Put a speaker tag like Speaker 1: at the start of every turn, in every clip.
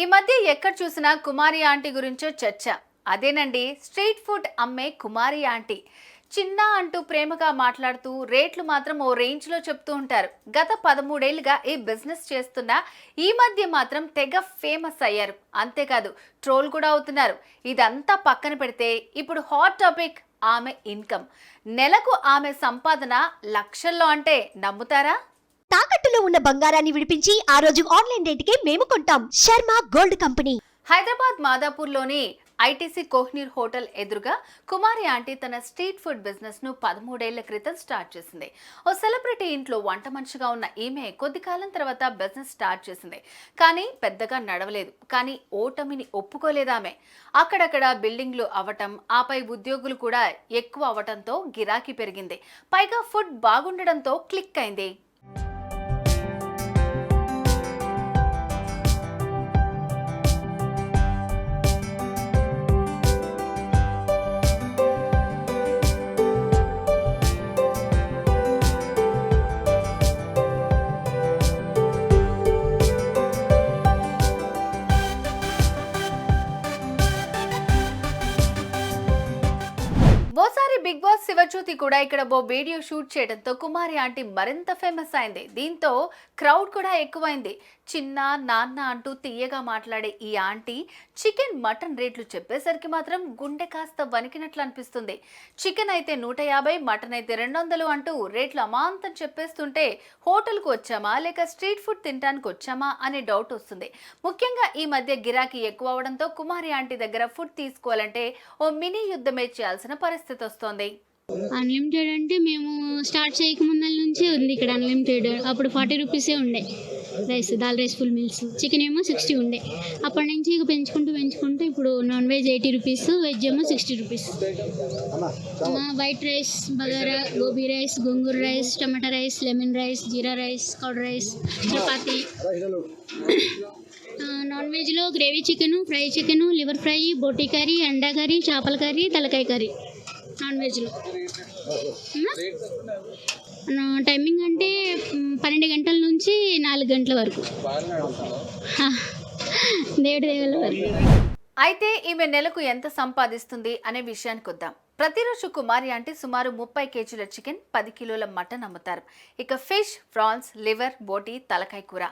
Speaker 1: ఈ మధ్య ఎక్కడ చూసినా కుమారి ఆంటీ గురించో చర్చ. అదేనండి స్ట్రీట్ ఫుడ్ అమ్మే కుమారి ఆంటీ. చిన్న అంటూ ప్రేమగా మాట్లాడుతూ రేట్లు మాత్రం ఓ రేంజ్లో చెప్తూ ఉంటారు. గత పదమూడేళ్ళుగా ఈ బిజినెస్ చేస్తున్న ఈ మధ్య మాత్రం తెగ ఫేమస్ అయ్యారు. అంతేకాదు ట్రోల్ కూడా అవుతున్నారు. ఇదంతా పక్కన పెడితే ఇప్పుడు హాట్ టాపిక్ ఆమె ఇన్కమ్. నెలకు ఆమె సంపాదన లక్షల్లో అంటే నమ్ముతారా?
Speaker 2: తాకట్టులో ఉన్న బంగారాన్ని విడిపించి ఆ రోజు ఆన్లైన్ రేటుకే మేము కొంటాం. Sharma gold company.
Speaker 1: హైదరాబాద్ మాదాపూర్లోని ఐటీసీ కోహ్నీర్ హోటల్ ఎదురుగా కుమారి ఆంటీ తన స్ట్రీట్ ఫుడ్ బిజినెస్ను పదమూడేళ్ళ క్రితం స్టార్ట్ చేసింది. ఓ సెలబ్రిటీ ఇంట్లో వంట మనిషిగా ఉన్న ఈమె కొద్ది కాలం తర్వాత బిజినెస్ స్టార్ట్ చేసింది. కానీ పెద్దగా నడవలేదు. కానీ ఓటమిని ఒప్పుకోలేదామె అక్కడక్కడ బిల్డింగ్లు అవ్వటం ఆపై ఉద్యోగులు కూడా ఎక్కువ అవ్వటంతో గిరాకీ పెరిగింది. పైగా ఫుడ్ బాగుండడంతో క్లిక్ అయింది. ఓసారి బిగ్ బాస్ శివజ్యోతి కూడా ఇక్కడ ఓ వీడియో షూట్ చేయడంతో కుమారి ఆంటీ మరింత ఫేమస్ అయింది. దీంతో క్రౌడ్ కూడా ఎక్కువైంది. చిన్న నాన్న అంటూ తీయగా మాట్లాడే ఈ ఆంటీ చికెన్ మటన్ రేట్లు చెప్పేసరికి మాత్రం గుండె కాస్త వణికినట్లు అనిపిస్తుంది. చికెన్ అయితే నూట యాభై మటన్ అయితే రెండు వందలు అంటూ రేట్లు అమాంతం చెప్పేస్తుంటే హోటల్కు వచ్చామా లేక స్ట్రీట్ ఫుడ్ తినడానికి వచ్చామా అనే డౌట్ వస్తుంది. ముఖ్యంగా ఈ మధ్య గిరాకీ ఎక్కువ అవడంతో కుమారి ఆంటీ దగ్గర ఫుడ్ తీసుకోవాలంటే ఓ మినీ యుద్ధమే చేయాల్సిన పరిస్థితి వస్తోంది.
Speaker 3: అన్లిమిటెడ్ అంటే మేము స్టార్ట్ చేయక ముందల నుంచే ఉంది ఇక్కడ అన్లిమిటెడ్ అప్పుడు ఫార్టీ రూపీసే ఉండే rice dal rice full meals chicken ఏమో సిక్స్టీ ఉండే. అప్పటి నుంచి ఇక పెంచుకుంటూ పెంచుకుంటూ ఇప్పుడు non veg eighty rupees veg ఏమో sixty rupees white rice bagara gobi rice gongura rice టమాటా rice lemon rice jeera rice curd rice chapati. Non వెజ్లో gravy chicken fry chicken liver fry boti curry anda curry చేపల curry తలకాయ curry. Non వెజ్లో. Timing అంటే పన్నెండు గంటల నుంచి నాలుగు గంటల వరకు. దేవుడి దేవుల వరకు.
Speaker 1: అయితే ఈమె నెలకు ఎంత సంపాదిస్తుంది అనే విషయానికి వద్దాం. ప్రతిరోజు కుమారి అంటే సుమారు ముప్పై కేజీల చికెన్ పది కిలోల మటన్ అమ్ముతారు. ఇక ఫిష్ ప్రాన్స్ లివర్ బోటి తలకాయ కూర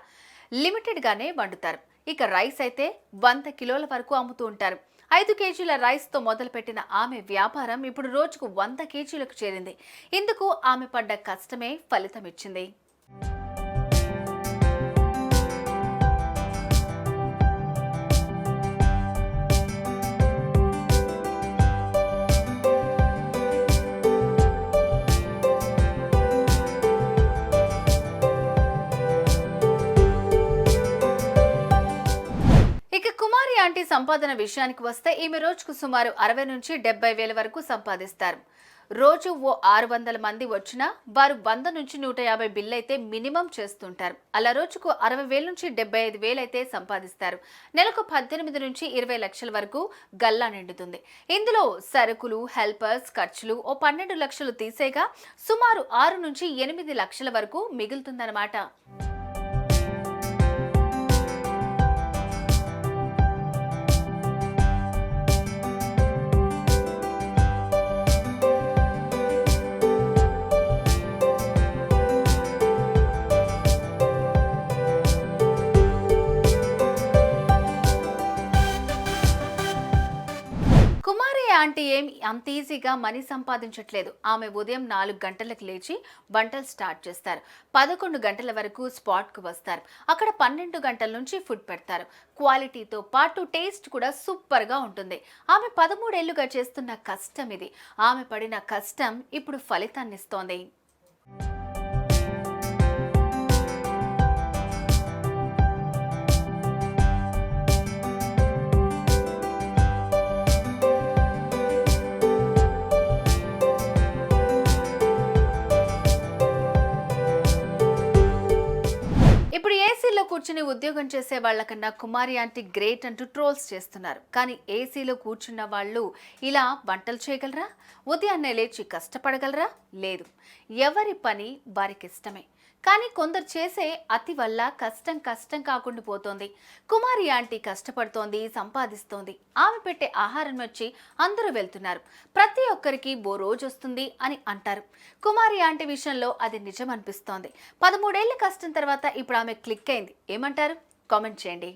Speaker 1: లిమిటెడ్గానే వండుతారు. ఇక రైస్ అయితే వంద కిలోల వరకు అమ్ముతూ ఉంటారు. ఐదు కేజీల రైస్తో మొదలుపెట్టిన ఆమె వ్యాపారం ఇప్పుడు రోజుకు వంద కేజీలకు చేరింది. ఇందుకు ఆమె పడ్డ కష్టమే ఫలితం సంపాదన విషయానికి వస్తే ఈమె రోజుకు సుమారు అరవై నుంచి డెబ్బై వేల వరకు సంపాదిస్తారు. రోజు ఓ ఆరు వందల మంది వచ్చినా వారు వంద నుంచి నూట యాభై బిల్ అయితే మినిమం చేస్తుంటారు. అలా రోజుకు అరవై వేల నుంచి డెబ్బై ఐదు వేలు అయితే సంపాదిస్తారు. నెలకు పద్దెనిమిది నుంచి ఇరవై లక్షల వరకు గల్లా నిండుతుంది. ఇందులో సరుకులు హెల్పర్స్ ఖర్చులు ఓ పన్నెండు లక్షలు తీసేగా సుమారు ఆరు నుంచి ఎనిమిది లక్షల వరకు మిగులుతుందన్నమాట. అంటే ఏమి ఏం అంత ఈజీగా మనీ సంపాదించట్లేదు. ఆమె ఉదయం నాలుగు గంటలకు లేచి వంటలు స్టార్ట్ చేస్తారు. పదకొండు గంటల వరకు స్పాట్కు వస్తారు. అక్కడ పన్నెండు గంటల నుంచి ఫుడ్ పెడతారు. క్వాలిటీతో పాటు టేస్ట్ కూడా సూపర్గా ఉంటుంది. ఆమె పదమూడేళ్ళుగా చేస్తున్న కష్టం ఇది. ఆమె పడిన కష్టం ఇప్పుడు ఫలితాన్నిస్తోంది కూర్చుని ఉద్యోగం చేసే వాళ్ళకన్నా కుమారి ఆంటీ గ్రేట్ అంటూ ట్రోల్స్ చేస్తున్నారు. కానీ ఏసీలో కూర్చున్న వాళ్ళు ఇలా వంటలు చేయగలరా? ఉదయాన్నే లేచి కష్టపడగలరా? లేదు. ఎవరి పని వారికి ఇష్టమే. కానీ కొందరు చేసే అతి వల్ల కష్టం కష్టం కాకుండా పోతోంది. కుమారి ఆంటీ కష్టపడుతోంది సంపాదిస్తోంది. ఆమె పెట్టే ఆహారం వచ్చి అందరూ వెళ్తున్నారు. ప్రతి ఒక్కరికి బో రోజు వస్తుంది అని అంటారు. కుమారి ఆంటీ విషయంలో అది నిజం అనిపిస్తోంది పదమూడేళ్ళ కష్టం తర్వాత ఇప్పుడు ఆమె క్లిక్ అయింది. ఏమంటారు? కామెంట్ చేయండి.